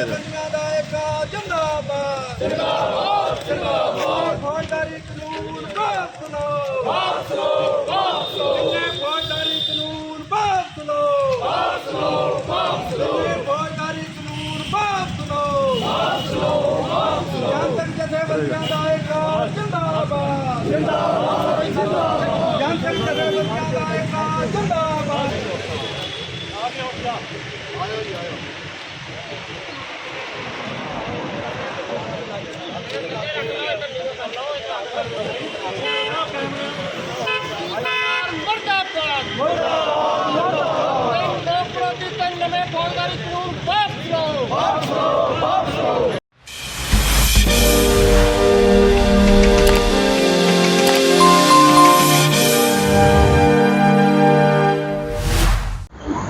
ਅੱਛਾ ਜੀ ਦੁਨੀਆ ਦਾ ਇੱਕ ਜਿੰਦਾਬਾਦ। ਜਿੰਦਾਬਾਦ ਜਿੰਦਾਬਾਦ ਫੌਜਦਾਰੀ ਕਾਨੂੰਨ ਵਾਪਸ ਲਓ ਵਾਪਸ ਲਓ ਵਾਪਸ ਲਓ ਜਿੰਨੇ ਫੌਜਦਾਰੀ ਕਾਨੂੰਨ ਵਾਪਸ ਲਓ ਵਾਪਸ ਲਓ ਵਾਪਸ ਲਓ ਜਿੰਨੇ ਫੌਜਦਾਰੀ ਕਾਨੂੰਨ ਵਾਪਸ ਲਓ ਵਾਪਸ ਲਓ ਵਾਪਸ ਲਓ ਜਨਤਕ ਜਥੇਬੰਦੀਆਂ ਦਾ ਇੱਕ ਜਿੰਦਾਬਾਦ ਜਿੰਦਾਬਾਦ ਜਿੰਦਾਬਾਦ ਜਨਤਕ ਜਥੇਬੰਦੀਆਂ ਦਾ ਇੱਕ ਜਿੰਦਾਬਾਦ ਮਰਦਾਬਾਦ ਮਰਦਾਬਾਦ ਲੋਕ ਪ੍ਰਤੀ ਤਿੰਨ ਨਵੇਂ ਫੌਜਦਾਰੀ ਕਾਨੂੰਨ ਵਾਪਸ ਲਓ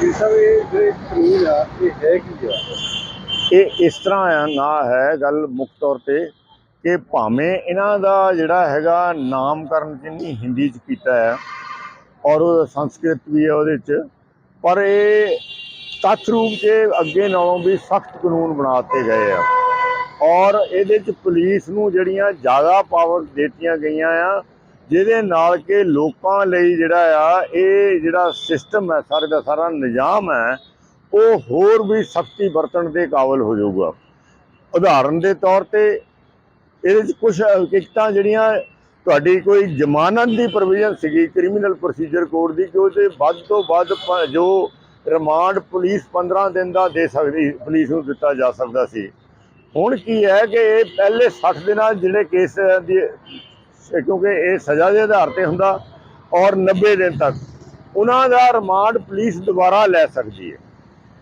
ਇਹ ਸਭ ਇਹ ਜਿਹੜੇ ਕਾਨੂੰਨ ਆ ਇਹ ਹੈ ਕੀ ਆ ਇਹ ਇਸ ਤਰ੍ਹਾਂ ਆ ਨਾ ਹੈ ਗੱਲ ਮੁੱਖ ਤੌਰ ਤੇ ਕਿ ਭਾਵੇਂ ਇਹਨਾਂ ਦਾ ਜਿਹੜਾ ਹੈਗਾ ਨਾਮਕਰਨ ਜਿੰਨੀ ਹਿੰਦੀ ਚ ਕੀਤਾ ਹੈ ਔਰ ਉਹ ਸੰਸਕ੍ਰਿਤ ਵੀ ਹੈ ਉਹਦੇ ਚ, ਪਰ ਇਹ ਤੱਥ ਰੂਪ 'ਚ ਅੱਗੇ ਨਾਲੋਂ ਵੀ ਸਖਤ ਕਾਨੂੰਨ ਬਣਾ ਦਿੱਤੇ ਗਏ ਆ। ਔਰ ਇਹਦੇ ਚ ਪੁਲਿਸ ਨੂੰ ਜਿਹੜੀਆਂ ਜ਼ਿਆਦਾ ਪਾਵਰ ਦਿੱਤੀਆਂ ਗਈਆਂ ਆ, ਜਿਹਦੇ ਨਾਲ ਕਿ ਲੋਕਾਂ ਲਈ ਜਿਹੜਾ ਆ, ਇਹ ਜਿਹੜਾ ਸਿਸਟਮ ਹੈ, ਸਾਰੇ ਦਾ ਸਾਰਾ ਨਿਜ਼ਾਮ ਹੈ, ਉਹ ਹੋਰ ਵੀ ਸਖਤੀ ਵਰਤਣ ਦੇ ਕਾਬਲ ਹੋ ਜਾਊਗਾ। ਉਦਾਹਰਨ ਦੇ ਤੌਰ ਤੇ ਇਹਦੇ ਵਿੱਚ ਕੁਝ ਹਕੀਕਤਾਂ ਜਿਹੜੀਆਂ, ਤੁਹਾਡੀ ਕੋਈ ਜ਼ਮਾਨਤ ਦੀ ਪ੍ਰੋਵੀਜ਼ਨ ਸੀਗੀ ਕ੍ਰਿਮੀਨਲ ਪ੍ਰੋਸੀਜਰ ਕੋਡ ਦੀ, ਕਿ ਉਹਦੇ ਵੱਧ ਤੋਂ ਵੱਧ ਜੋ ਰਿਮਾਂਡ ਪੁਲਿਸ 15 ਦਿਨ ਦਾ ਦੇ ਸਕਦੀ, ਪੁਲਿਸ ਨੂੰ ਦਿੱਤਾ ਜਾ ਸਕਦਾ ਸੀ। ਹੁਣ ਕੀ ਹੈ ਕਿ ਇਹ ਪਹਿਲੇ 60 ਦਿਨਾਂ ਜਿਹੜੇ ਕੇਸ ਦੀ, ਕਿਉਂਕਿ ਇਹ ਸਜ਼ਾ ਦੇ ਆਧਾਰ ਤੇ ਹੁੰਦਾ, ਔਰ 90 ਦਿਨ ਤੱਕ, ਉਹਨਾਂ ਦਾ ਰਿਮਾਂਡ ਪੁਲਿਸ ਦੁਬਾਰਾ ਲੈ ਸਕਦੀ ਹੈ।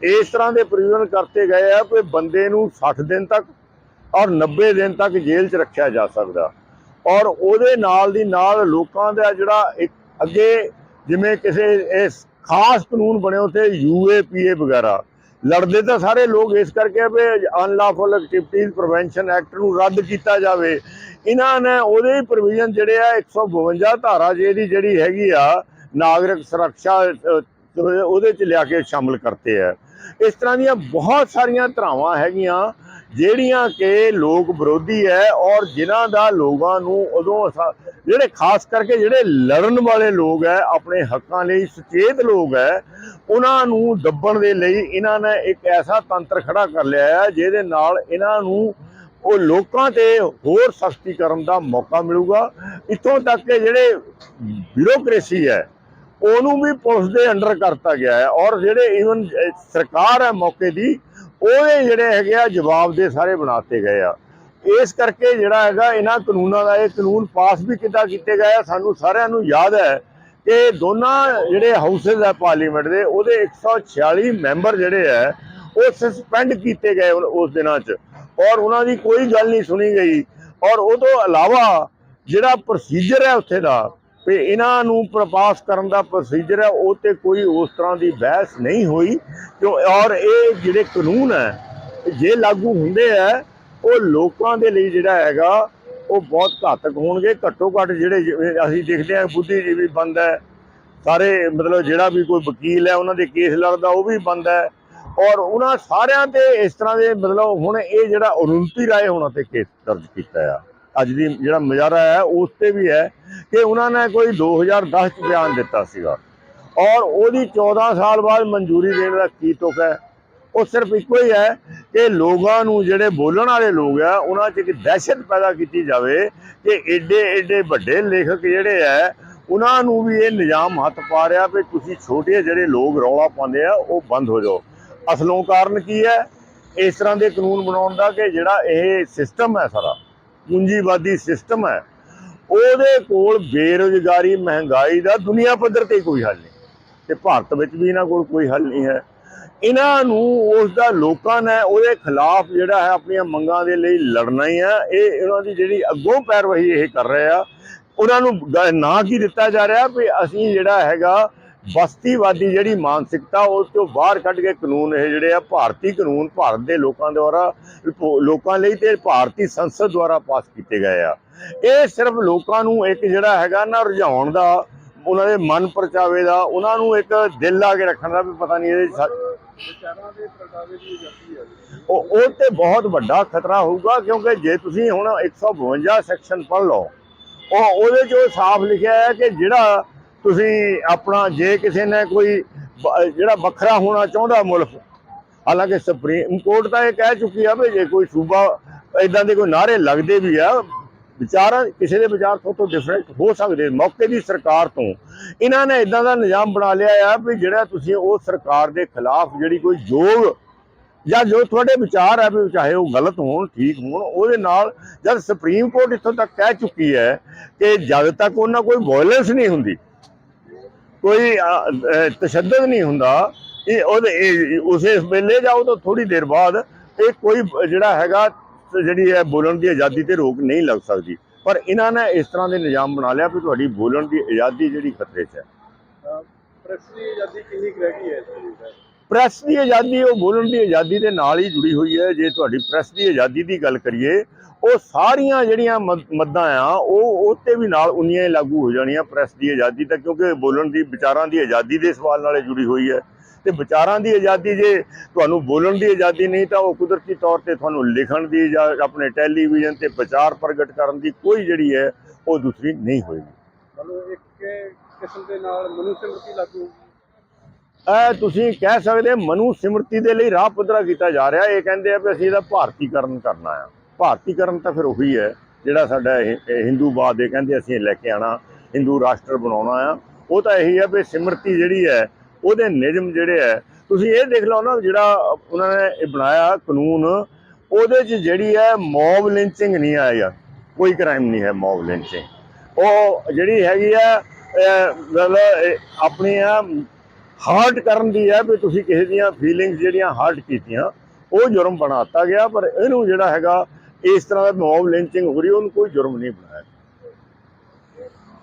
ਇਸ ਤਰ੍ਹਾਂ ਦੇ ਪ੍ਰੋਵੀਜ਼ਨ ਕਰਤੇ ਗਏ ਆ ਕਿ ਬੰਦੇ ਨੂੰ 60 ਦਿਨ ਤੱਕ ਔਰ 90 ਦਿਨ ਤੱਕ ਜੇਲ੍ਹ 'ਚ ਰੱਖਿਆ ਜਾ ਸਕਦਾ। ਔਰ ਉਹਦੇ ਨਾਲ ਦੀ ਨਾਲ ਲੋਕਾਂ ਦਾ ਜਿਹੜਾ ਇੱਕ ਅੱਗੇ ਜਿਵੇਂ ਕਿਸੇ ਇਸ ਖਾਸ ਕਾਨੂੰਨ ਬਣੇ ਉਥੇ ਯੂਏਪੀਏ ਵਗੈਰਾ। ਲੜਦੇ ਤਾਂ ਸਾਰੇ ਲੋਕ ਇਸ ਕਰਕੇ ਵੀ ਅਨਲਾਫੁਲ ਐਕਟੀਵਿਟੀਜ਼ ਪ੍ਰੀਵੈਂਸ਼ਨ ਐਕਟ ਨੂੰ ਰੱਦ ਕੀਤਾ ਜਾਵੇ। ਇਹਨਾਂ ਨੇ ਉਹਦੇ ਪ੍ਰੋਵੀਜ਼ਨ ਜਿਹੜੇ ਆ 152 ਧਾਰਾ ਜਿਹੜੀ ਜਿਹੜੀ ਹੈਗੀ ਆ ਨਾਗਰਿਕ ਸੁਰੱਖਿਆ ਉਹਦੇ ਚ ਲਿਆ ਕੇ ਸ਼ਾਮਲ ਕਰਤੇ ਆ। ਇਸ ਤਰ੍ਹਾਂ ਦੀਆਂ ਬਹੁਤ ਸਾਰੀਆਂ ਧਰਾਵਾਂ ਹੈਗੀਆਂ ਜਿਹੜੀਆਂ ਕਿ ਲੋਕ ਵਿਰੋਧੀ ਹੈ ਔਰ ਜਿਨ੍ਹਾਂ ਦਾ ਲੋਕਾਂ ਨੂੰ ਉਦੋਂ ਜਿਹੜੇ ਖਾਸ ਕਰਕੇ ਜਿਹੜੇ ਲੜਨ ਵਾਲੇ ਲੋਕ ਹੈ, ਆਪਣੇ ਹੱਕਾਂ ਲਈ ਸੁਚੇਤ ਲੋਕ ਹੈ, ਉਹਨਾਂ ਨੂੰ ਦੱਬਣ ਦੇ ਲਈ ਇਹਨਾਂ ਨੇ ਇੱਕ ਐਸਾ ਤੰਤਰ ਖੜਾ ਕਰ ਲਿਆ ਹੈ, ਜਿਹਦੇ ਨਾਲ ਇਹਨਾਂ ਨੂੰ ਉਹ ਲੋਕਾਂ ਤੇ ਹੋਰ ਸਖਤੀ ਕਰਨ ਦਾ ਮੌਕਾ ਮਿਲੂਗਾ। ਇੱਥੋਂ ਤੱਕ ਕਿ ਜਿਹੜੇ ਬਿਊਰੋਕ੍ਰੇਸੀ ਹੈ, ਉਹਨੂੰ ਵੀ ਪੁਲਿਸ ਦੇ ਅੰਡਰ ਕਰਤਾ ਗਿਆ ਹੈ ਔਰ ਜਿਹੜੇ ਈਵਨ ਸਰਕਾਰ ਹੈ ਮੌਕੇ ਦੀ ਉਹਦੇ ਜਿਹੜੇ ਹੈਗੇ ਆ ਜਵਾਬ ਦੇ ਸਾਰੇ ਬਣਾਤੇ ਗਏ ਆ। ਇਸ ਕਰਕੇ ਜਿਹੜਾ ਹੈਗਾ ਇਹਨਾਂ ਕਾਨੂੰਨਾਂ ਦਾ ਇਹ ਕਾਨੂੰਨ ਪਾਸ ਵੀ ਕਿੱਦਾਂ ਕੀਤੇ ਗਏ ਆ, ਸਾਨੂੰ ਸਾਰਿਆਂ ਨੂੰ ਯਾਦ ਹੈ ਕਿ ਦੋਨਾਂ ਜਿਹੜੇ ਹਾਊਸਸ ਹੈ ਪਾਰਲੀਮੈਂਟ ਦੇ, ਉਹਦੇ 146 ਮੈਂਬਰ ਜਿਹੜੇ ਹੈ ਉਹ ਸਸਪੈਂਡ ਕੀਤੇ ਗਏ ਉਸ ਦਿਨਾਂ 'ਚ। ਔਰ ਉਹਨਾਂ ਦੀ ਕੋਈ ਗੱਲ ਨਹੀਂ ਸੁਣੀ ਗਈ। ਔਰ ਉਹ ਤੋਂ ਇਲਾਵਾ ਜਿਹੜਾ ਪ੍ਰੋਸੀਜਰ ਹੈ ਉੱਥੇ ਦਾ ਵੀ ਇਹਨਾਂ ਨੂੰ ਪ੍ਰਪਾਸ ਕਰਨ ਦਾ ਪ੍ਰੋਸੀਜਰ ਹੈ, ਉਹ ਤੇ ਕੋਈ ਉਸ ਤਰ੍ਹਾਂ ਦੀ ਬਹਿਸ ਨਹੀਂ ਹੋਈ। ਕਿਉਂ? ਔਰ ਇਹ ਜਿਹੜੇ ਕਾਨੂੰਨ ਹੈ, ਜੇ ਲਾਗੂ ਹੁੰਦੇ ਹੈ ਉਹ ਲੋਕਾਂ ਦੇ ਲਈ ਜਿਹੜਾ ਹੈਗਾ, ਉਹ ਬਹੁਤ ਘਾਤਕ ਹੋਣਗੇ। ਘੱਟੋ ਘੱਟ ਜਿਹੜੇ ਅਸੀਂ ਦੇਖਦੇ ਹਾਂ, ਬੁੱਧੀਜੀਵੀ ਬੰਦ ਹੈ। ਸਾਰੇ ਮਤਲਬ ਜਿਹੜਾ ਵੀ ਕੋਈ ਵਕੀਲ ਹੈ, ਉਹਨਾਂ ਦੇ ਕੇਸ ਲੜਦਾ, ਉਹ ਵੀ ਬੰਦ ਹੈ। ਔਰ ਉਹਨਾਂ ਸਾਰਿਆਂ ਤੇ ਇਸ ਤਰ੍ਹਾਂ ਦੇ ਮਤਲਬ ਹੁਣ ਇਹ ਜਿਹੜਾ ਅਰੁਣਤੀ ਰਾਏ ਹੋਣਾ ਤੇ ਕੇਸ ਦਰਜ ਕੀਤਾ ਆ। ਅੱਜ ਦੀ ਜਿਹੜਾ ਮਜ਼ਾਰਾ ਹੈ, ਉਸ ਤੇ ਵੀ ਹੈ ਕਿ ਉਹਨਾਂ ਨੇ ਕੋਈ 2010 ਚ ਬਿਆਨ ਦਿੱਤਾ ਸੀਗਾ। ਔਰ ਉਹਦੀ 14 ਸਾਲ ਬਾਅਦ ਮਨਜ਼ੂਰੀ ਦੇਣ ਦਾ ਕੀ ਤੁਕ ਹੈ? ਉਹ ਸਿਰਫ ਇੱਕੋ ਹੀ ਹੈ ਕਿ ਲੋਕਾਂ ਨੂੰ ਜਿਹੜੇ ਬੋਲਣ ਵਾਲੇ ਲੋਕ ਆ, ਉਹਨਾਂ 'ਚ ਇੱਕ ਦਹਿਸ਼ਤ ਪੈਦਾ ਕੀਤੀ ਜਾਵੇ ਕਿ ਏਡੇ ਏਡੇ ਵੱਡੇ ਲੇਖਕ ਜਿਹੜੇ ਆ, ਉਹਨਾਂ ਨੂੰ ਵੀ ਇਹ ਨਿਜ਼ਾਮ ਹੱਥ ਪਾ ਰਿਹਾ ਵੀ ਤੁਸੀਂ ਛੋਟੇ ਜਿਹੜੇ ਲੋਕ ਰੌਲਾ ਪਾਉਂਦੇ ਆ, ਉਹ ਬੰਦ ਹੋ ਜਾਓ। ਅਸਲੋਂ ਕਾਰਨ ਕੀ ਹੈ? ਇਸ ਤਰ੍ਹਾਂ ਦੇ ਕਾਨੂੰਨ ਬਣਾਉਣ ਦਾ ਕਿ ਜਿਹੜਾ ਇਹ ਸਿਸਟਮ ਹੈ ਸਾਰਾ ਪੂੰਜੀਵਾਦੀ ਸਿਸਟਮ ਹੈ। ਉਹਦੇ ਕੋਲ ਬੇਰੁਜ਼ਗਾਰੀ, ਮਹਿੰਗਾਈ ਦਾ ਦੁਨੀਆ ਪੱਧਰ ਤੇ ਕੋਈ ਹੱਲ ਨਹੀਂ। ਤੇ ਭਾਰਤ ਵਿੱਚ ਵੀ ਇਹਨਾਂ ਕੋਲ ਕੋਈ ਹੱਲ ਨਹੀਂ ਹੈ। ਇਹਨਾਂ ਨੂੰ ਉਸ ਦਾ ਲੋਕਾਂ ਨੇ ਉਹਦੇ ਖਿਲਾਫ ਜਿਹੜਾ ਹੈ ਆਪਣੀਆਂ ਮੰਗਾਂ ਦੇ ਲਈ ਲੜਨਾ ਹੀ ਹੈ। ਇਹ ਇਹਨਾਂ ਦੀ ਜਿਹੜੀ ਅੱਗੋਂ ਪੈਰਵਾਈ ਇਹ ਕਰ ਰਹੇ ਆ। ਉਹਨਾਂ ਨੂੰ ਨਾ ਕੀ ਦਿੱਤਾ ਜਾ ਰਿਹਾ ਵੀ ਅਸੀਂ ਜਿਹੜਾ ਹੈਗਾ ਬਸਤੀਵਾਦੀ ਜਿਹੜੀ ਮਾਨਸਿਕਤਾ ਉਸ ਤੋਂ ਬਾਹਰ ਕੱਢ ਕੇ ਕਾਨੂੰਨ ਇਹ ਜਿਹੜੇ ਆ ਭਾਰਤੀ ਕਾਨੂੰਨ ਭਾਰਤ ਦੇ ਲੋਕਾਂ ਦੁਆਰਾ ਲੋਕਾਂ ਲਈ ਤੇ ਭਾਰਤੀ ਸੰਸਦ ਦੁਆਰਾ ਪਾਸ ਕੀਤੇ ਗਏ ਆ। ਇਹ ਸਿਰਫ ਲੋਕਾਂ ਨੂੰ ਇੱਕ ਜਿਹੜਾ ਹੈਗਾ ਨਾ ਰੁਝਾਉਣ ਦਾ ਉਹਨਾਂ ਦੇ ਮਨ ਪਰਚਾਵੇ ਦਾ ਉਹਨਾਂ ਨੂੰ ਇੱਕ ਦਿਲ ਲਾ ਕੇ ਰੱਖਣ ਦਾ ਵੀ ਪਤਾ ਨਹੀਂ ਇਹਦੇ ਉਹ ਉਹ ਤੇ ਬਹੁਤ ਵੱਡਾ ਖਤਰਾ ਹੋਊਗਾ ਕਿਉਂਕਿ ਜੇ ਤੁਸੀਂ ਹੁਣ 152 ਸੈਕਸ਼ਨ ਪੜ੍ਹ ਲਓ ਉਹ ਉਹਦੇ ਉਹ ਸਾਫ਼ ਲਿਖਿਆ ਹੈ ਕਿ ਜਿਹੜਾ ਤੁਸੀਂ ਆਪਣਾ ਜੇ ਕਿਸੇ ਨੇ ਕੋਈ ਜਿਹੜਾ ਵੱਖਰਾ ਹੋਣਾ ਚਾਹੁੰਦਾ ਮੁਲਕ, ਹਾਲਾਂਕਿ ਸੁਪਰੀਮ ਕੋਰਟ ਤਾਂ ਇਹ ਕਹਿ ਚੁੱਕੀ ਆ ਵੀ ਜੇ ਕੋਈ ਸੂਬਾ ਇਦਾਂ ਦੇ ਕੋਈ ਨਾਰੇ ਲੱਗਦੇ ਵੀ ਆ, ਵਿਚਾਰ ਕਿਸੇ ਦੇ ਵਿਚਾਰ ਤੋਂ ਤੋਂ ਡਿਫਰੈਂਟ ਹੋ ਸਕਦੇ ਮੌਕੇ ਦੀ ਸਰਕਾਰ ਤੋਂ ਇਹਨਾਂ ਨੇ ਇਦਾਂ ਦਾ ਨਿਜ਼ਾਮ ਬਣਾ ਲਿਆ ਆ ਵੀ ਜਿਹੜਾ ਤੁਸੀਂ ਉਹ ਸਰਕਾਰ ਦੇ ਖਿਲਾਫ ਜਿਹੜੀ ਕੋਈ ਯੋਗ ਜਾਂ ਜੋ ਤੁਹਾਡੇ ਵਿਚਾਰ ਹੈ ਵੀ ਚਾਹੇ ਉਹ ਗਲਤ ਹੋਣ, ਠੀਕ ਹੋਣ, ਉਹਦੇ ਨਾਲ ਜਦ ਸੁਪਰੀਮ ਕੋਰਟ ਇੱਥੋਂ ਤੱਕ ਕਹਿ ਚੁੱਕੀ ਹੈ ਕਿ ਜਦ ਤੱਕ ਉਹਨਾਂ ਕੋਈ ਵਾਇਲੈਂਸ ਨਹੀਂ ਹੁੰਦੀ ਕੋਈ ਤਸ਼ੱਦਦ ਨਹੀਂ ਹੁੰਦਾ। ਇਹ ਉਹਦੇ ਉਸੇ ਵੇਲੇ ਜਾਂ ਉਹ ਤੋਂ ਥੋੜੀ ਦੇਰ ਬਾਅਦ ਇਹ ਕੋਈ ਜਿਹੜਾ ਹੈਗਾ ਜਿਹੜੀ ਹੈ ਬੋਲਣ ਦੀ ਆਜ਼ਾਦੀ ਤੇ ਰੋਕ ਨਹੀਂ ਲੱਗ ਸਕਦੀ। ਪਰ ਇਹਨਾਂ ਨੇ ਇਸ ਤਰ੍ਹਾਂ ਦੇ ਨਿਜ਼ਾਮ ਬਣਾ ਲਿਆ ਵੀ ਤੁਹਾਡੀ ਬੋਲਣ ਦੀ ਆਜ਼ਾਦੀ ਜਿਹੜੀ ਖਤਰੇ 'ਚ ਹੈ। ਪ੍ਰੈਸ ਦੀ ਆਜ਼ਾਦੀ ਕਿੰਨੀ ਕੁ ਰਹਿ ਗਈ ਹੈ ਪ੍ਰੈਸ ਦੀ ਆਜ਼ਾਦੀ ਉਹ ਬੋਲਣ ਦੀ ਆਜ਼ਾਦੀ ਦੇ ਨਾਲ ਹੀ ਜੁੜੀ ਹੋਈ ਹੈ। ਜੇ ਤੁਹਾਡੀ ਪ੍ਰੈਸ ਦੀ ਆਜ਼ਾਦੀ ਦੀ ਗੱਲ ਕਰੀਏ ਉਹ ਸਾਰੀਆਂ ਜਿਹੜੀਆਂ ਮਦ- ਆ ਉਹ ਉਹ ਤੇ ਵੀ ਨਾਲ ਉਨੀਆਂ ਹੀ ਲਾਗੂ ਹੋ ਜਾਣੀਆਂ ਪ੍ਰੈਸ ਦੀ ਆਜ਼ਾਦੀ ਤਾਂ ਕਿਉਂਕਿ ਬੋਲਣ ਦੀ ਵਿਚਾਰਾਂ ਦੀ ਆਜ਼ਾਦੀ ਦੇ ਸਵਾਲ ਨਾਲੇ ਜੁੜੀ ਹੋਈ ਹੈ। ਤੇ ਵਿਚਾਰਾਂ ਦੀ ਆਜ਼ਾਦੀ ਜੇ ਤੁਹਾਨੂੰ ਬੋਲਣ ਦੀ ਆਜ਼ਾਦੀ ਨਹੀਂ ਤਾਂ ਉਹ ਕੁਦਰਤੀ ਤੌਰ ਤੇ ਤੁਹਾਨੂੰ ਲਿਖਣ ਦੀ ਜਾਂ ਆਪਣੇ ਟੈਲੀਵਿਜ਼ਨ ਤੇ ਵਿਚਾਰ ਪ੍ਰਗਟ ਕਰਨ ਦੀ ਕੋਈ ਜਿਹੜੀ ਹੈ ਉਹ ਦੂਸਰੀ ਨਹੀਂ ਹੋਏਗੀ। ਮਤਲਬ ਇੱਕ ਕਿਸਮ ਦੇ ਨਾਲ ਮਨੁ ਸਿਮਰਤੀ ਲਾਗੂ ਇਹ ਤੁਸੀਂ ਕਹਿ ਸਕਦੇ ਮਨੂ ਸਿਮਰਤੀ ਦੇ ਲਈ ਰਾਹ ਪੱਧਰਾ ਕੀਤਾ ਜਾ ਰਿਹਾ। ਇਹ ਕਹਿੰਦੇ ਆ ਵੀ ਅਸੀਂ ਇਹਦਾ ਭਾਰਤੀਕਰਨ ਕਰਨਾ ਆ। ਭਾਰਤੀਕਰਨ ਤਾਂ ਫਿਰ ਉਹੀ ਹੈ, ਜਿਹੜਾ ਸਾਡਾ ਇਹ- ਇਹ ਹਿੰਦੂਵਾਦ ਇਹ ਕਹਿੰਦੇ ਅਸੀਂ ਲੈ ਕੇ ਆਣਾ ਹਿੰਦੂ ਰਾਸ਼ਟਰ ਬਣਾਉਣਾ ਆ। ਉਹ ਤਾਂ ਇਹੀ ਹੈ ਵੀ ਸਿਮਰਤੀ ਜਿਹੜੀ ਹੈ, ਉਹਦੇ ਨਿਯਮ ਜਿਹੜੇ ਹੈ, ਤੁਸੀਂ ਇਹ ਦੇਖ ਲਓ ਨਾ ਜਿਹੜਾ ਉਹਨਾਂ ਨੇ ਇਹ ਬਣਾਇਆ ਕਾਨੂੰਨ, ਉਹਦੇ 'ਚ ਜਿਹੜੀ ਹੈ ਮੌਬ ਲਿੰਚਿੰਗ ਨਹੀਂ ਆਇਆ ਕੋਈ ਕ੍ਰਾਈਮ ਨਹੀਂ ਹੈ ਮੌਬ ਲਿੰਚਿੰਗ ਉਹ ਜਿਹੜੀ ਹੈਗੀ ਆ ਮਤਲਬ ਆਪਣੀ ਆ ਹਾਰਟ ਕਰਨ ਦੀ ਹੈ ਵੀ ਤੁਸੀਂ ਕਿਸੇ ਦੀਆਂ ਫੀਲਿੰਗਸ ਜਿਹੜੀਆਂ ਹਾਰਟ ਕੀਤੀਆਂ, ਉਹ ਜੁਰਮ ਬਣਾਤਾ ਗਿਆ, ਪਰ ਇਹਨੂੰ ਜਿਹੜਾ ਹੈਗਾ ਇਸ ਤਰ੍ਹਾਂ ਦਾ ਮੌਬ ਲਿੰਚਿੰਗ ਹੋ ਰਹੀ, ਉਹਨੂੰ ਕੋਈ ਜੁਰਮ ਨਹੀਂ ਬਣਾਇਆ।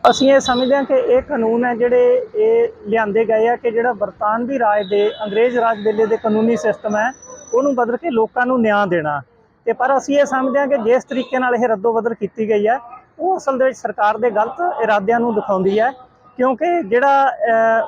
ਅਸੀਂ ਇਹ ਸਮਝਦੇ ਹਾਂ ਕਿ ਇਹ ਕਾਨੂੰਨ ਹੈ ਜਿਹੜੇ ਇਹ ਲਿਆਂਦੇ ਗਏ ਆ ਕਿ ਜਿਹੜਾ ਬਰਤਾਨਵੀ ਰਾਜ ਦੇ, ਅੰਗਰੇਜ਼ ਰਾਜ ਵੇਲੇ ਦੇ ਕਾਨੂੰਨੀ ਸਿਸਟਮ ਹੈ, ਉਹਨੂੰ ਬਦਲ ਕੇ ਲੋਕਾਂ ਨੂੰ ਨਿਆਂ ਦੇਣਾ। ਤੇ ਪਰ ਅਸੀਂ ਇਹ ਸਮਝਦੇ ਹਾਂ ਕਿ ਜਿਸ ਤਰੀਕੇ ਨਾਲ ਇਹ ਰੱਦੋ ਬਦਲ ਕੀਤੀ ਗਈ ਹੈ, ਉਹ ਅਸਲ ਦੇ ਵਿੱਚ ਸਰਕਾਰ ਦੇ ਗਲਤ ਇਰਾਦਿਆਂ ਨੂੰ ਦਿਖਾਉਂਦੀ ਹੈ। ਕਿਉਂਕਿ ਜਿਹੜਾ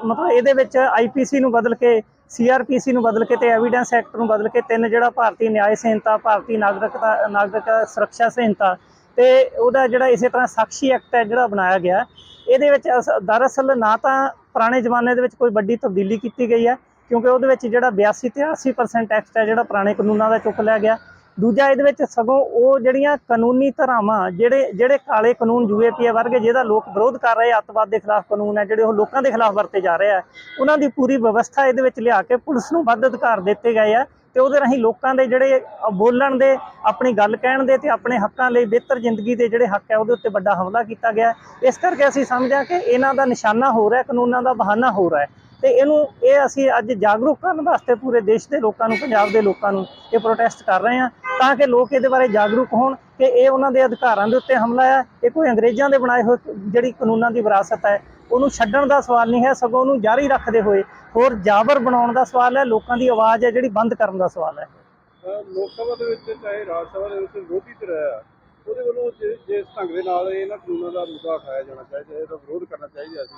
ਮਤਲਬ ਇਹਦੇ ਵਿੱਚ ਆਈਪੀਸੀ ਨੂੰ ਬਦਲ ਕੇ ਸੀਆਰਪੀਸੀ ਨੂੰ ਬਦਲ ਕੇ ਤੇ ਐਵੀਡੈਂਸ ਐਕਟ ਨੂੰ ਬਦਲ ਕੇ ਤਿੰਨ ਜਿਹੜਾ ਭਾਰਤੀ ਨਿਆਂ ਸੰਹਿਤਾ, ਭਾਰਤੀ ਨਾਗਰਿਕਤਾ, ਨਾਗਰਿਕ ਸੁਰੱਖਿਆ ਸੰਹਿਤਾ ਤੇ ਉਹਦਾ ਜਿਹੜਾ ਇਸੇ ਤਰ੍ਹਾਂ ਸਾਖੀ ਐਕਟ ਹੈ ਜਿਹੜਾ ਬਣਾਇਆ ਗਿਆ, ਇਹਦੇ ਵਿੱਚ ਅਸ- ਦਰਅਸਲ ਨਾ ਤਾਂ ਪੁਰਾਣੇ ਜ਼ਮਾਨੇ ਦੇ ਵਿੱਚ ਕੋਈ ਵੱਡੀ ਤਬਦੀਲੀ ਕੀਤੀ ਗਈ ਹੈ ਕਿਉਂਕਿ ਉਹਦੇ ਵਿੱਚ ਜਿਹੜਾ 82 ਤੇ 80% ਟੈਕਸਟ ਹੈ ਜਿਹੜਾ ਪੁਰਾਣੇ ਕਾਨੂੰਨਾਂ ਦਾ ਚੁੱਕ ਲਿਆ ਗਿਆ ਦੂਜਾ ਇਹਦੇ ਵਿੱਚ ਸਗੋਂ ਉਹ ਜਿਹੜੀਆਂ ਕਾਨੂੰਨੀ ਧਾਰਾਵਾਂ, ਜਿਹੜੇ ਜਿਹੜੇ ਕਾਲੇ ਕਾਨੂੰਨ ਯੂਏਪੀਏ ਵਰਗੇ, ਜਿਹਦਾ ਲੋਕ ਵਿਰੋਧ ਕਰ ਰਹੇ ਅੱਤਵਾਦ ਦੇ ਖਿਲਾਫ ਕਾਨੂੰਨ ਹੈ ਜਿਹੜੇ ਉਹ ਲੋਕਾਂ ਦੇ ਖਿਲਾਫ ਵਰਤੇ ਜਾ ਰਹੇ ਆ, ਉਹਨਾਂ ਦੀ ਪੂਰੀ ਵਿਵਸਥਾ ਇਹਦੇ ਵਿੱਚ ਲਿਆ ਕੇ ਪੁਲਿਸ ਨੂੰ ਵੱਧ ਅਧਿਕਾਰ ਦਿੱਤੇ ਗਏ ਆ ਤੇ ਉਹਦੇ ਰਾਹੀਂ ਲੋਕਾਂ ਦੇ ਜਿਹੜੇ ਬੋਲਣ ਦੇ, ਆਪਣੀ ਗੱਲ ਕਹਿਣ ਦੇ ਤੇ ਆਪਣੇ ਹੱਕਾਂ ਲਈ ਬਿਹਤਰ ਜ਼ਿੰਦਗੀ ਦੇ ਜਿਹੜੇ ਹੱਕ ਹੈ ਉਹਦੇ ਉੱਤੇ ਵੱਡਾ ਹਮਲਾ ਕੀਤਾ ਗਿਆ। ਇਸ ਕਰਕੇ ਅਸੀਂ ਸਮਝਿਆ ਕਿ ਇਹਨਾਂ ਦਾ ਨਿਸ਼ਾਨਾ ਹੋ ਰਿਹਾ, ਕਾਨੂੰਨਾਂ ਦਾ ਬਹਾਨਾ ਹੋ ਰਿਹਾ ਤੇ ਇਹਨੂੰ ਇਹ ਅਸੀਂ ਅੱਜ ਜਾਗਰੂਕ ਕਰਨ ਵਾਸਤੇ ਪੂਰੇ ਦੇਸ਼ ਦੇ ਲੋਕਾਂ ਨੂੰ, ਪੰਜਾਬ ਦੇ ਲੋਕਾਂ ਨੂੰ ਇਹ ਪ੍ਰੋਟੈਸਟ ਕਰ ਰਹੇ ਹਾਂ ਤਾਂ ਕਿ ਲੋਕ ਇਹਦੇ ਬਾਰੇ ਜਾਗਰੂਕ ਹੋਣ ਕਿ ਇਹ ਉਹਨਾਂ ਦੇ ਅਧਿਕਾਰਾਂ ਦੇ ਉੱਤੇ ਹਮਲਾ ਹੈ, ਇਹ ਕੋਈ ਅੰਗਰੇਜ਼ਾਂ ਦੇ ਬਣਾਏ ਹੋਏ ਜਿਹੜੀ ਕਾਨੂੰਨਾਂ ਦੀ ਵਿਰਾਸਤ ਹੈ, ਉਹਨੂੰ ਛੱਡਣ ਦਾ ਸਵਾਲ ਨਹੀਂ ਹੈ, ਸਗੋਂ ਉਹਨੂੰ ਜਾਰੀ ਰੱਖਦੇ ਹੋਏ ਹੋਰ ਜਾਬਰ ਬਣਾਉਣ ਦਾ ਸਵਾਲ ਹੈ, ਲੋਕਾਂ ਦੀ ਆਵਾਜ਼ ਹੈ ਜਿਹੜੀ ਬੰਦ ਕਰਨ ਦਾ ਸਵਾਲ ਹੈ। ਲੋਕ ਸਭਾ ਦੇ ਵਿੱਚ ਚਾਹੇ ਰਾਜ ਸਭਾ ਦੇ ਵਿੱਚ ਵਿਰੋਧੀ ਤੇ ਰਿਹਾ ਉਹਦੇ ਵੱਲੋਂ ਜੇ- ਜਿਸ ਢੰਗ ਦੇ ਨਾਲ ਇਹਨਾਂ ਕਾਨੂੰਨਾਂ ਦਾ ਮੁੱਦਾ ਉਠਾਇਆ ਜਾਣਾ ਚਾਹੀਦਾ, ਇਹਦਾ ਵਿਰੋਧ ਕਰਨਾ ਚਾਹੀਦਾ ਸੀ,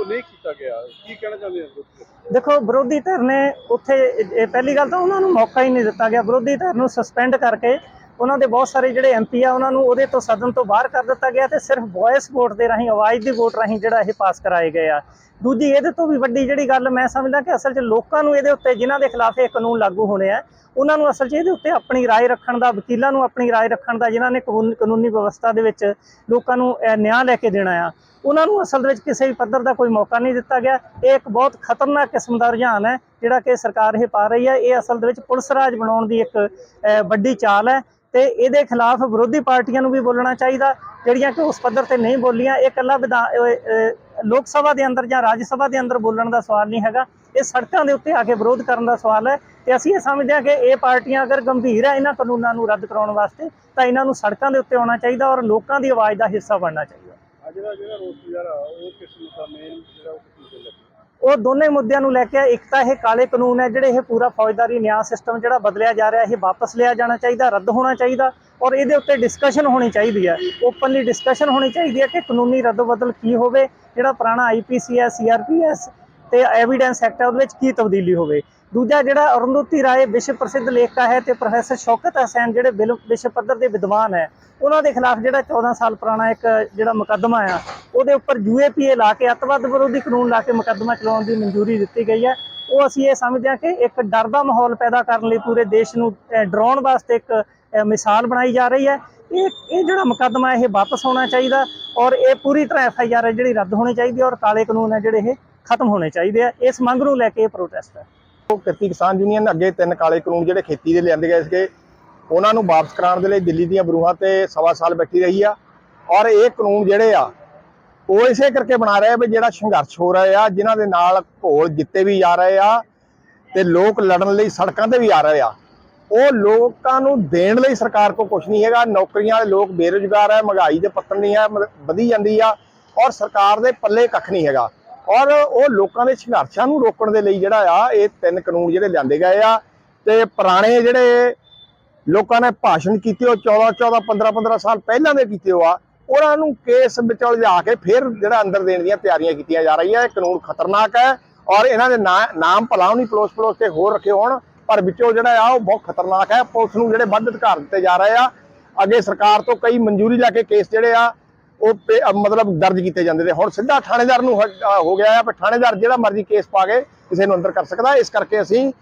ਉਹ ਨਹੀਂ ਕੀਤਾ ਗਿਆ। ਕੀ ਕਹਿਣਾ ਚਾਹੁੰਦੇ ਹੋ ਤੁਸੀਂ? ਦੇਖੋ, ਵਿਰੋਧੀ ਧਿਰ ਨੇ ਉੱਥੇ ਇਹ ਪਹਿਲੀ ਗੱਲ ਤਾਂ ਉਹਨਾਂ ਨੂੰ ਮੌਕਾ ਹੀ ਨਹੀਂ ਦਿੱਤਾ ਗਿਆ। ਵਿਰੋਧੀ ਧਿਰ ਨੂੰ ਸਸਪੈਂਡ ਕਰਕੇ ਉਹਨਾਂ ਦੇ ਬਹੁਤ ਸਾਰੇ ਜਿਹੜੇ ਐਮਪੀ ਆ, ਉਹਨਾਂ ਨੂੰ ਉਹਦੇ ਤੋਂ ਸਦਨ ਤੋਂ ਬਾਹਰ ਕਰ ਦਿੱਤਾ ਗਿਆ ਤੇ ਸਿਰਫ ਵੌਇਸ ਵੋਟ ਦੇ ਰਾਹੀਂ, ਆਵਾਜ਼ ਦੀ ਵੋਟ ਰਾਹੀਂ ਜਿਹੜਾ ਇਹ ਪਾਸ ਕਰਾਏ ਗਏ ਆ। ਦੂਜੀ ਇਹਦੇ ਤੋਂ ਵੀ ਵੱਡੀ ਜਿਹੜੀ ਗੱਲ ਮੈਂ ਸਮਝਦਾ ਕਿ ਅਸਲ 'ਚ ਲੋਕਾਂ ਨੂੰ ਇਹਦੇ ਉੱਤੇ ਜਿਨ੍ਹਾਂ ਦੇ ਖਿਲਾਫ ਇਹ ਕਾਨੂੰਨ ਲਾਗੂ ਹੋਣੇ ਆ ਉਹਨਾਂ ਨੂੰ ਅਸਲ 'ਚ ਇਹਦੇ ਉੱਤੇ ਆਪਣੀ رائے ਰੱਖਣ ਦਾ ਵਕੀਲਾਂ ਨੂੰ ਆਪਣੀ رائے ਰੱਖਣ ਦਾ ਜਿਨ੍ਹਾਂ ਨੇ ਕਾਨੂੰਨ- ਕਾਨੂੰਨੀ ਵਿਵਸਥਾ ਦੇ ਵਿੱਚ ਲੋਕਾਂ ਨੂੰ ਅਹ, ਨਿਆਂ ਲੈ ਕੇ ਦੇਣਾ ਆ ਉਹਨਾਂ ਨੂੰ ਅਸਲ ਦੇ ਵਿੱਚ ਕਿਸੇ ਵੀ ਪੱਧਰ ਦਾ ਕੋਈ ਮੌਕਾ ਨਹੀਂ ਦਿੱਤਾ ਗਿਆ ਇਹ ਇੱਕ ਬਹੁਤ ਖਤਰਨਾਕ ਕਿਸਮ ਦਾ ਰੁਝਾਨ ਹੈ ਜਿਹੜਾ ਕਿ ਸਰਕਾਰ ਇਹ ਪਾ ਰਹੀ ਹੈ ਇਹ ਅਸਲ ਦੇ ਵਿੱਚ ਪੁਲਿਸ ਰਾਜ ਬਣਾਉਣ ਦੀ ਇੱਕ ਅਹ, ਵੱਡੀ ਚਾਲ ਹੈ ਤੇ ਇਹਦੇ ਖਿਲਾਫ ਵਿਰੋਧੀ ਪਾਰਟੀਆਂ ਨੂੰ ਵੀ ਬੋਲਣਾ ਚਾਹੀਦਾ ਜਿਹੜੀਆਂ ਕਿ ਉਸ ਪੱਧਰ ਤੇ ਨਹੀਂ ਬੋਲੀਆਂ ਇਹ ਇਕੱਲਾ ਵਿਧਾਨ ਅਹ, ਅਹ, ਲੋਕ ਸਭਾ ਦੇ ਅੰਦਰ ਜਾਂ ਰਾਜ ਸਭਾ ਦੇ ਅੰਦਰ ਬੋਲਣ ਦਾ ਸਵਾਲ ਨਹੀਂ ਹੈਗਾ। ਇਹ ਸੜਕਾਂ ਦੇ ਉੱਤੇ ਆ ਕੇ ਵਿਰੋਧ ਕਰਨ ਦਾ ਸਵਾਲ ਹੈ ਤੇ ਅਸੀਂ ਇਹ ਸਮਝਦੇ ਹਾਂ ਕਿ ਇਹ ਪਾਰਟੀਆਂ ਅਗਰ ਗੰਭੀਰ ਹੈ ਇਹਨਾਂ ਕਾਨੂੰਨਾਂ ਨੂੰ ਰੱਦ ਕਰਾਉਣ ਵਾਸਤੇ ਤਾਂ ਇਹਨਾਂ ਨੂੰ ਸੜਕਾਂ ਦੇ ਉੱਤੇ ਆਉਣਾ ਚਾਹੀਦਾ ਔਰ ਲੋਕਾਂ ਦੀ ਆਵਾਜ਼ ਦਾ ਹਿੱਸਾ ਬਣਨਾ ਚਾਹੀਦਾ। ਅੱਜ ਦਾ ਜਿਹੜਾ ਰੋਸ ਗੁਜ਼ਾਰਾ ਉਹ ਕਿਸ ਮੁੱਦਾ ਮੇਨ ਜਿਹੜਾ ਉਹ ਕਿਸ ਮੁੱਦੇ ਲੱਗਾ ਉਹ ਦੋਨੇ ਮੁੱਦਿਆਂ ਨੂੰ ਲੈ ਕੇ ਇੱਕ ਤਾਂ ਇਹ ਕਾਲੇ ਕਾਨੂੰਨ ਹੈ ਜਿਹੜੇ ਇਹ ਪੂਰਾ ਫੌਜਦਾਰੀ ਨਿਆਂ ਸਿਸਟਮ ਜਿਹੜਾ ਬਦਲਿਆ ਜਾ ਰਿਹਾ ਇਹ ਵਾਪਸ ਲਿਆ ਜਾਣਾ ਚਾਹੀਦਾ ਰੱਦ ਹੋਣਾ ਚਾਹੀਦਾ। ਔਰ ਇਹਦੇ ਉੱਤੇ ਡਿਸਕਸ਼ਨ ਹੋਣੀ ਚਾਹੀਦੀ ਹੈ। ਓਪਨਲੀ ਡਿਸਕਸ਼ਨ ਹੋਣੀ ਚਾਹੀਦੀ ਹੈ ਕਿ ਕਾਨੂੰਨੀ ਰੱਦੋ-ਬਦਲ ਕੀ ਹੋਵੇ, ਜਿਹੜਾ ਪੁਰਾਣਾ ਆਈਪੀਸੀ ਹੈ ਸੀਆਰਪੀਐਸ ਤੇ ਐਵੀਡੈਂਸ ਐਕਟ ਹੈ, ਉਹਦੇ ਵਿੱਚ ਕੀ ਤਬਦੀਲੀ ਹੋਵੇ। ਦੂਜਾ ਜਿਹੜਾ ਅਰੁੰਧਤੀ ਰਾਏ ਵਿਸ਼ਵ ਪ੍ਰਸਿੱਧ ਲੇਖਕਾ ਹੈ ਤੇ ਪ੍ਰੋਫੈਸਰ ਸ਼ੌਕਤ ਹਸੈਨ, ਜਿਹੜੇ ਬਿਲ- ਵਿਸ਼ਵ ਪੱਧਰ ਦੇ ਵਿਦਵਾਨ ਹੈ, ਉਹਨਾਂ ਦੇ ਖਿਲਾਫ ਜਿਹੜਾ 14 ਸਾਲ ਪੁਰਾਣਾ ਇੱਕ ਜਿਹੜਾ ਮੁਕੱਦਮਾ ਆ, ਉਹਦੇ ਉੱਪਰ ਯੂਏਪੀਏ ਲਾ ਕੇ ਅੱਤਵਾਦ ਵਿਰੋਧੀ ਕਾਨੂੰਨ ਲਾ ਕੇ ਮੁਕੱਦਮਾ ਚਲਾਉਣ ਦੀ ਮਨਜ਼ੂਰੀ ਦਿੱਤੀ ਗਈ ਹੈ। ਉਹ ਅਸੀਂ ਇਹ ਸਮਝਦੇ ਹਾਂ ਕਿ ਇੱਕ ਡਰ ਦਾ ਮਾਹੌਲ ਪੈਦਾ ਕਰਨ ਲਈ ਪੂਰੇ ਦੇਸ਼ ਨੂੰ ਡਰਾਉਣ ਵਾਸਤੇ ਇੱਕ ਮਿਸਾਲ ਬਣਾਈ ਜਾ ਰਹੀ ਹੈ। ਇਹ ਇਹ ਜਿਹੜਾ ਮੁਕੱਦਮਾ ਇਹ ਵਾਪਸ ਹੋਣਾ ਚਾਹੀਦਾ ਔਰ ਇਹ ਪੂਰੀ ਤਰ੍ਹਾਂ ਐਫ ਆਈ ਆਰ ਹੈ ਜਿਹੜੀ ਰੱਦ ਹੋਣੀ ਚਾਹੀਦੀ ਹੈ ਔਰ ਕਾਲੇ ਕਾਨੂੰਨ ਹੈ ਜਿਹੜੇ ਇਹ ਖਤਮ ਹੋਣੇ ਚਾਹੀਦੇ ਆ। ਇਸ ਮੰਗ ਨੂੰ ਲੈ ਕੇ ਇਹ ਪ੍ਰੋਟੈਸਟ ਹੈ। ਉਹ ਕਿਰਤੀ ਕਿਸਾਨ ਯੂਨੀਅਨ ਅੱਗੇ ਤਿੰਨ ਕਾਲੇ ਕਾਨੂੰਨ ਜਿਹੜੇ ਖੇਤੀ ਦੇ ਲਿਆਂਦੇ ਗਏ ਸੀਗੇ, ਉਹਨਾਂ ਨੂੰ ਵਾਪਸ ਕਰਾਉਣ ਦੇ ਲਈ ਦਿੱਲੀ ਦੀਆਂ ਬਰੂਹਾਂ ਤੇ ਸਵਾ ਸਾਲ ਬੈਠੀ ਰਹੀ ਆ। ਔਰ ਇਹ ਕਾਨੂੰਨ ਜਿਹੜੇ ਆ ਉਹ ਇਸੇ ਕਰਕੇ ਬਣਾ ਰਹੇ ਆ ਵੀ ਜਿਹੜਾ ਸੰਘਰਸ਼ ਹੋ ਰਿਹਾ ਆ, ਜਿਨ੍ਹਾਂ ਦੇ ਨਾਲ ਘੋਲ ਜਿੱਤੇ ਵੀ ਜਾ ਰਹੇ ਆ ਤੇ ਲੋਕ ਲੜਨ ਲਈ ਸੜਕਾਂ ਤੇ ਵੀ ਆ ਰਹੇ ਆ। ਉਹ ਲੋਕਾਂ ਨੂੰ ਦੇਣ ਲਈ ਸਰਕਾਰ ਕੋਲ ਕੁਝ ਨਹੀਂ ਹੈਗਾ, ਨੌਕਰੀਆਂ ਵਾਲੇ ਲੋਕ ਬੇਰੁਜ਼ਗਾਰ ਹੈ ਮਹਿੰਗਾਈ ਦੇ ਪੱਤਨ ਨਹੀਂ ਹੈ ਮਤਲਬ ਵਧੀ ਜਾਂਦੀ ਆ ਔਰ ਸਰਕਾਰ ਦੇ ਪੱਲੇ ਕੱਖ ਨਹੀਂ ਹੈਗਾ। ਔਰ ਉਹ ਲੋਕਾਂ ਦੇ ਸੰਘਰਸ਼ਾਂ ਨੂੰ ਰੋਕਣ ਦੇ ਲਈ ਜਿਹੜਾ ਆ, ਇਹ ਤਿੰਨ ਕਾਨੂੰਨ ਜਿਹੜੇ ਲਿਆਂਦੇ ਗਏ ਆ ਤੇ ਪੁਰਾਣੇ ਜਿਹੜੇ ਲੋਕਾਂ ਨੇ ਭਾਸ਼ਣ ਕੀਤੇ, ਉਹ 14 14 15 15 ਸਾਲ ਪਹਿਲਾਂ ਦੇ ਕੀਤੇ ਹੋ ਆ ਉਹਨਾਂ ਨੂੰ ਕੇਸ ਵਿੱਚ ਲਿਜਾ ਕੇ ਫਿਰ ਜਿਹੜਾ ਅੰਦਰ ਦੇਣ ਦੀਆਂ ਤਿਆਰੀਆਂ ਕੀਤੀਆਂ ਜਾ ਰਹੀਆਂ, ਇਹ ਕਾਨੂੰਨ ਖਤਰਨਾਕ ਹੈ ਔਰ ਇਹਨਾਂ ਦੇ ਨਾਂ- ਨਾਮ ਭਲਾ ਨਹੀਂ ਪਲੋਸ ਪਲੋਸ ਤੇ ਹੋਰ ਰੱਖੇ ਹੋਣ, ਪਰ ਵਿੱਚੋਂ ਜਿਹੜਾ ਆ ਉਹ ਬਹੁਤ ਖਤਰਨਾਕ ਹੈ, ਪੁਲਿਸ ਨੂੰ ਜਿਹੜੇ ਵੱਧ ਅਧਿਕਾਰ ਦਿੱਤੇ ਜਾ ਰਹੇ ਆ, ਅੱਗੇ ਸਰਕਾਰ ਤੋਂ ਕਈ ਮਨਜ਼ੂਰੀ ਲੈ ਕੇ ਕੇਸ ਜਿਹੜੇ ਆ, ਉਹ ਪੇ- ਮਤਲਬ ਦਰਜ ਕੀਤੇ ਜਾਂਦੇ ਨੇ। ਹੁਣ ਸਿੱਧਾ ਥਾਣੇਦਾਰ ਨੂੰ ਹੋ ਗਿਆ ਆ ਪਰ ਥਾਣੇਦਾਰ ਜਿਹੜਾ ਮਰਜ਼ੀ ਕੇਸ ਪਾ ਕੇ ਕਿਸੇ ਨੂੰ ਅੰਦਰ ਕਰ ਸਕਦਾ, ਇਸ ਕਰਕੇ ਅਸੀਂ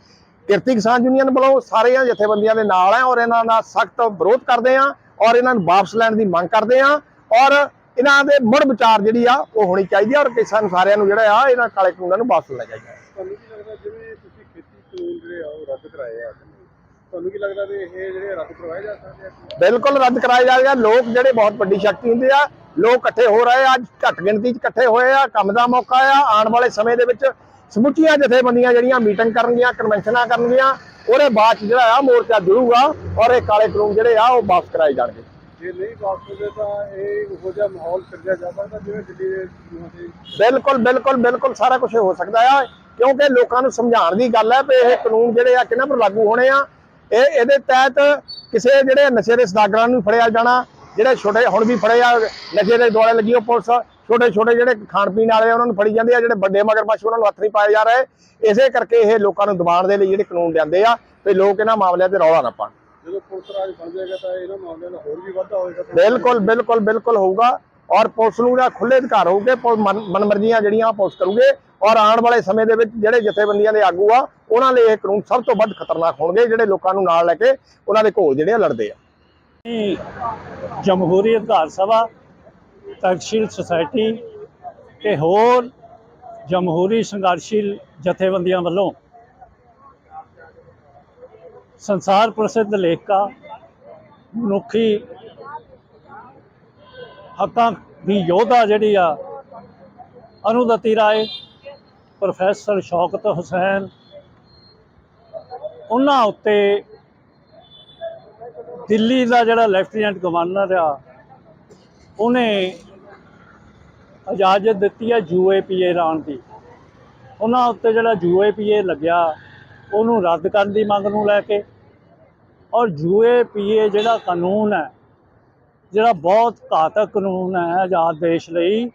ਕਿਰਤੀ ਕਿਸਾਨ ਯੂਨੀਅਨ ਵੱਲੋਂ ਸਾਰੀਆਂ ਜਥੇਬੰਦੀਆਂ ਦੇ ਨਾਲ ਹੈ ਔਰ ਇਹਨਾਂ ਦਾ ਸਖਤ ਵਿਰੋਧ ਕਰਦੇ ਆ ਔਰ ਇਹਨਾਂ ਨੂੰ ਵਾਪਸ ਲੈਣ ਦੀ ਮੰਗ ਕਰਦੇ ਆ ਔਰ ਇਹਨਾਂ ਦੇ ਮੁੜ ਵਿਚਾਰ ਜਿਹੜੀ ਆ ਉਹ ਹੋਣੀ ਚਾਹੀਦੀ ਆ ਔਰ ਕਿਸਾਨ ਸਾਰਿਆਂ ਨੂੰ ਜਿਹੜਾ ਆ ਇਹਨਾਂ ਕਾਲੇ ਕਾਨੂੰਨਾਂ ਨੂੰ ਵਾਪਸ ਲੈਣਾ ਚਾਹੀਦਾ। ਤੁਹਾਨੂੰ ਕੀ ਲੱਗਦਾ ਜਿਵੇਂ ਤੁਸੀਂ ਖੇਤੀ ਕਾਨੂੰਨ ਜਿਹੜੇ ਆ ਉਹ ਰੱਦ ਕਰਾਏ ਆ ਤੁਹਾਨੂੰ ਕੀ ਲੱਗਦਾ ਵੀ ਇਹ ਜਿਹੜੇ ਰੱਦ ਕਰਵਾਏ ਜਾ ਸਕਦੇ ਆ? ਬਿਲਕੁਲ ਰੱਦ ਕਰਾਇਆ ਜਾਏਗਾ ਲੋਕ ਜਿਹੜੇ ਬਹੁਤ ਵੱਡੀ ਸ਼ਕਤੀ ਹੁੰਦੇ ਆ ਲੋਕ ਇਕੱਠੇ ਹੋ ਰਹੇ ਆ ਅੱਜ ਘੱਟ ਗਿਣਤੀ 'ਚ ਇਕੱਠੇ ਹੋਏ ਆ ਕੰਮ ਦਾ ਮੌਕਾ ਆ ਆਉਣ ਵਾਲੇ ਸਮੇਂ ਦੇ ਵਿੱਚ ਸਮੁੱਚੀਆਂ ਜਥੇਬੰਦੀਆਂ ਜਿਹੜੀਆਂ ਮੀਟਿੰਗ ਕਰਨਗੀਆਂ ਕਨਵੈਨਸ਼ਨਾਂ ਕਰਨਗੀਆਂ ਉਹਦੇ ਬਾਅਦ ਜਿਹੜਾ ਆ ਮੋਰਚਾ ਜੁੜੂਗਾ ਔਰ ਇਹ ਕਾਲੇ ਕਾਨੂੰਨ ਜਿਹੜੇ ਆ ਉਹ ਵਾਪਸ ਕਰਾਏ ਜਾਣਗੇ। ਜੇ ਨਹੀਂ ਵਾਪਸ ਤਾਂ ਇਹ ਉਹੋ ਜਿਹਾ ਮਾਹੌਲ ਸਿਰਜਿਆ ਜਾ ਸਕਦਾ ਜਿਵੇਂ ਦਿੱਲੀ ਦੇ ਬਿਲਕੁਲ ਬਿਲਕੁਲ ਬਿਲਕੁਲ ਸਾਰਾ ਕੁਝ ਹੋ ਸਕਦਾ ਆ ਕਿਉਂਕਿ ਲੋਕਾਂ ਨੂੰ ਸਮਝਾਉਣ ਦੀ ਗੱਲ ਹੈ ਵੀ ਇਹ ਕਾਨੂੰਨ ਜਿਹੜੇ ਆ ਕਿਹਨਾਂ ਪਰ ਲਾਗੂ ਹੋਣੇ ਆ। ਇਹ ਇਹਦੇ ਤਹਿਤ ਕਿਸੇ ਜਿਹੜੇ ਨਸ਼ੇ ਦੇ ਸਦਾਗਰਾਂ ਨੂੰ ਫੜਿਆ ਜਾਣਾ ਜਿਹੜੇ ਛੋਟੇ ਹੁਣ ਵੀ ਫੜੇ ਆ ਨਸ਼ੇ ਦੇ ਦੁਆਲੇ ਲੱਗੀ ਉਹ ਪੁਲਿਸ ਛੋਟੇ ਛੋਟੇ ਜਿਹੜੇ ਖਾਣ ਪੀਣ ਵਾਲੇ ਆ, ਉਹਨਾਂ ਨੂੰ ਫੜੀ ਜਾਂਦੇ ਆ ਜਿਹੜੇ ਵੱਡੇ ਮਗਰਮੱਛ ਉਹਨਾਂ ਨੂੰ ਹੱਥ ਨਹੀਂ ਪਾਏ ਜਾ ਰਹੇ। ਇਸੇ ਕਰਕੇ ਇਹ ਲੋਕਾਂ ਨੂੰ ਦਬਾਉਣ ਦੇ ਲਈ ਜਿਹੜੇ ਕਾਨੂੰਨ ਲਿਆਂਦੇ ਆ ਵੀ ਲੋਕ ਇਹਨਾਂ ਮਾਮਲਿਆਂ ਤੇ ਰੌਲਾ ਨਾ ਪਾਉਣ ਜਦੋਂ ਪੁਲਿਸ ਰਾਜ ਬਣ ਜਾਏਗਾ ਤਾਂ ਇਹਨਾਂ ਮਾਮਲਿਆਂ ਦਾ ਹੋਰ ਵੀ ਵਾਧਾ ਹੋਏਗਾ ਬਿਲਕੁਲ ਬਿਲਕੁਲ ਬਿਲਕੁਲ ਹੋਊਗਾ। ਔਰ ਪੁਲਿਸ ਨੂੰ ਜਿਹੜਾ ਖੁੱਲੇ ਅਧਿਕਾਰ ਹੋਊਗੇ ਮਨਮਰਜ਼ੀਆਂ ਜਿਹੜੀਆਂ ਪੁਲਿਸ ਕਰੂਗੇ। ਔਰ ਆਉਣ ਵਾਲੇ ਸਮੇਂ ਦੇ ਵਿੱਚ ਜਿਹੜੇ ਜਥੇਬੰਦੀਆਂ ਦੇ ਆਗੂ ਆ ਉਹਨਾਂ ਲਈ ਇਹ ਕਾਨੂੰਨ ਸਭ ਤੋਂ ਵੱਧ ਖਤਰਨਾਕ ਹੋਣਗੇ ਜਿਹੜੇ ਲੋਕਾਂ ਨੂੰ ਨਾਲ ਲੈ ਕੇ ਉਹਨਾਂ ਦੇ ਘੋਲ ਜਿਹੜੇ ਆ ਲੜਦੇ ਆ। ਜਮਹੂਰੀ ਅਧਿਕਾਰ ਸਭਾ ਤਕਸ਼ੀਲ ਸੁਸਾਇਟੀ ਤੇ ਹੋਰ ਜਮਹੂਰੀ ਸੰਘਰਸ਼ੀਲ ਜਥੇਬੰਦੀਆਂ ਵੱਲੋਂ ਸੰਸਾਰ ਪ੍ਰਸਿੱਧ ਲੇਖਕਾ, ਮਨੁੱਖੀ ਹੱਕਾਂ ਦੀ ਯੋਧਾ ਜਿਹੜੀ ਆ, ਅਨੁਦਤੀ ਰਾਏ, ਪ੍ਰੋਫੈਸਰ ਸ਼ੌਕਤ ਹੁਸੈਨ, ਉਹਨਾਂ ਉੱਤੇ ਦਿੱਲੀ ਦਾ ਜਿਹੜਾ ਲੈਫਟੀਨੈਂਟ ਗਵਰਨਰ ਆ, ਉਹਨੇ ਇਜਾਜ਼ਤ ਦਿੱਤੀ ਹੈ ਯੂਏਪੀਏ ਲਾਉਣ ਦੀ। ਉਹਨਾਂ ਉੱਤੇ ਜਿਹੜਾ ਯੂਏਪੀਏ ਲੱਗਿਆ, ਉਹਨੂੰ ਰੱਦ ਕਰਨ ਦੀ ਮੰਗ ਨੂੰ ਲੈ ਕੇ ਔਰ ਯੂਏਪੀਏ ਜਿਹੜਾ ਕਾਨੂੰਨ ਹੈ, ਜਿਹੜਾ ਬਹੁਤ ਘਾਤਕ ਕਾਨੂੰਨ ਹੈ ਆਜ਼ਾਦ ਦੇਸ਼ ਲਈ,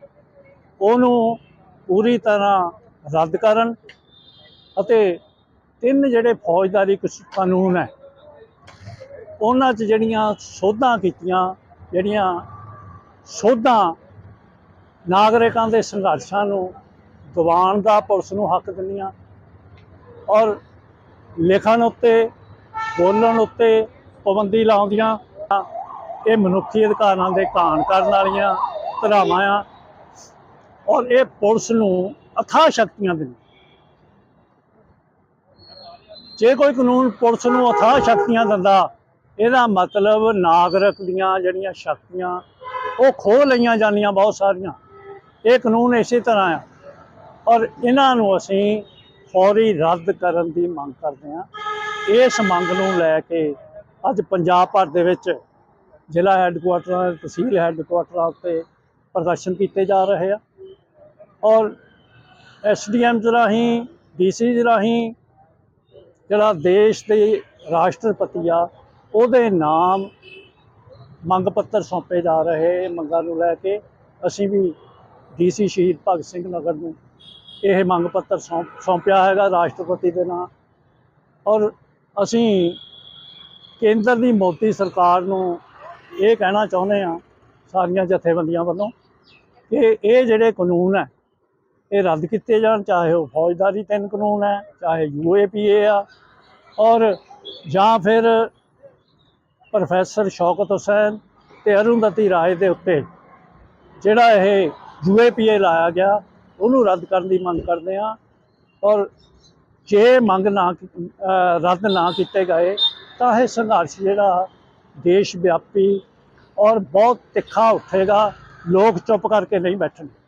ਉਹਨੂੰ ਪੂਰੀ ਤਰ੍ਹਾਂ ਰੱਦ ਕਰਨ ਅਤੇ ਤਿੰਨ ਜਿਹੜੇ ਫੌਜਦਾਰੀ ਕੁਛ ਕਾਨੂੰਨ ਹੈ, ਉਹਨਾਂ 'ਚ ਜਿਹੜੀਆਂ ਸੋਧਾਂ ਕੀਤੀਆਂ, ਜਿਹੜੀਆਂ ਸੋਧਾਂ ਨਾਗਰਿਕਾਂ ਦੇ ਸੰਘਰਸ਼ਾਂ ਨੂੰ ਦਬਾਉਣ ਦਾ ਪੁਲਿਸ ਨੂੰ ਹੱਕ ਦਿੰਦੀਆਂ ਔਰ ਲਿਖਣ ਉੱਤੇ ਬੋਲਣ ਉੱਤੇ ਪਾਬੰਦੀ ਲਾਉਂਦੀਆਂ। ਇਹ ਮਨੁੱਖੀ ਅਧਿਕਾਰਾਂ ਦੇ ਘਾਣ ਕਰਨ ਵਾਲੀਆਂ ਧਰਾਵਾਂ ਆ। ਔਰ ਇਹ ਪੁਲਿਸ ਨੂੰ ਅਥਾਹ ਸ਼ਕਤੀਆਂ ਦਿੰਦੀ। ਜੇ ਕੋਈ ਕਾਨੂੰਨ ਪੁਲਿਸ ਨੂੰ ਅਥਾਹ ਸ਼ਕਤੀਆਂ ਦਿੰਦਾ, ਇਹਦਾ ਮਤਲਬ ਨਾਗਰਿਕ ਦੀਆਂ ਜਿਹੜੀਆਂ ਸ਼ਕਤੀਆਂ, ਉਹ ਖੋਹ ਲਈਆਂ ਜਾਂਦੀਆਂ ਬਹੁਤ ਸਾਰੀਆਂ। ਇਹ ਕਾਨੂੰਨ ਇਸੇ ਤਰ੍ਹਾਂ ਆ। ਔਰ ਇਹਨਾਂ ਨੂੰ ਅਸੀਂ ਫੌਰੀ ਰੱਦ ਕਰਨ ਦੀ ਮੰਗ ਕਰਦੇ ਹਾਂ। ਇਸ ਮੰਗ ਨੂੰ ਲੈ ਕੇ ਅੱਜ ਪੰਜਾਬ ਭਰ ਦੇ ਵਿੱਚ ਜ਼ਿਲ੍ਹਾ ਹੈੱਡਕੁਆਟਰਾਂ ਤਹਿਸੀਲ ਹੈੱਡਕੁਆਟਰਾਂ ਉੱਤੇ ਪ੍ਰਦਰਸ਼ਨ ਕੀਤੇ ਜਾ ਰਹੇ ਆ। ਔਰ ਐਸਡੀਐਮ ਰਾਹੀਂ ਡੀਸੀ ਰਾਹੀਂ ਜਿਹੜਾ ਦੇਸ਼ ਦੇ ਰਾਸ਼ਟਰਪਤੀ ਆ, ਉਹਦੇ ਨਾਮ ਮੰਗ ਪੱਤਰ ਸੌਂਪੇ ਜਾ ਰਹੇ ਮੰਗਾਂ ਨੂੰ ਲੈ ਕੇ ਅਸੀਂ ਵੀ ਡੀਸੀ ਸ਼ਹੀਦ ਭਗਤ ਸਿੰਘ ਨਗਰ ਨੂੰ ਇਹ ਮੰਗ ਪੱਤਰ ਸੌਂਪ- ਸੌਂਪਿਆ ਹੈਗਾ ਰਾਸ਼ਟਰਪਤੀ ਦੇ ਨਾਂ। ਔਰ ਅਸੀਂ ਕੇਂਦਰ ਦੀ ਮੋਦੀ ਸਰਕਾਰ ਨੂੰ ਇਹ ਕਹਿਣਾ ਚਾਹੁੰਦੇ ਆ ਸਾਰੀਆਂ ਜਥੇਬੰਦੀਆਂ ਵੱਲੋਂ, ਕਿ ਇਹ ਜਿਹੜੇ ਕਾਨੂੰਨ ਹੈ, ਇਹ ਰੱਦ ਕੀਤੇ ਜਾਣ, ਚਾਹੇ ਉਹ ਫੌਜਦਾਰੀ ਤਿੰਨ ਕਾਨੂੰਨ ਹੈ, ਚਾਹੇ ਯੂਏਪੀਏ ਆ, ਔਰ ਜਾਂ ਫਿਰ ਪ੍ਰੋਫੈਸਰ ਸ਼ੌਕਤ ਹੁਸੈਨ ਤੇ ਅਰੁੰਧਤੀ ਰਾਏ ਦੇ ਉੱਤੇ ਜਿਹੜਾ ਇਹ ਯੂਏਪੀਏ ਲਾਇਆ ਗਿਆ, ਉਹਨੂੰ ਰੱਦ ਕਰਨ ਦੀ ਮੰਗ ਕਰਦੇ ਆ ਔਰ ਜੇ ਮੰਗ ਨਾ ਰੱਦ ਨਾ ਕੀਤੇ ਗਏ, ਤਾਂ ਇਹ ਸੰਘਰਸ਼ ਜਿਹੜਾ ਦੇਸ਼ ਵਿਆਪੀ ਔਰ ਬਹੁਤ ਤਿੱਖਾ ਉੱਠੇਗਾ, ਲੋਕ ਚੁੱਪ ਕਰਕੇ ਨਹੀਂ ਬੈਠਣਗੇ।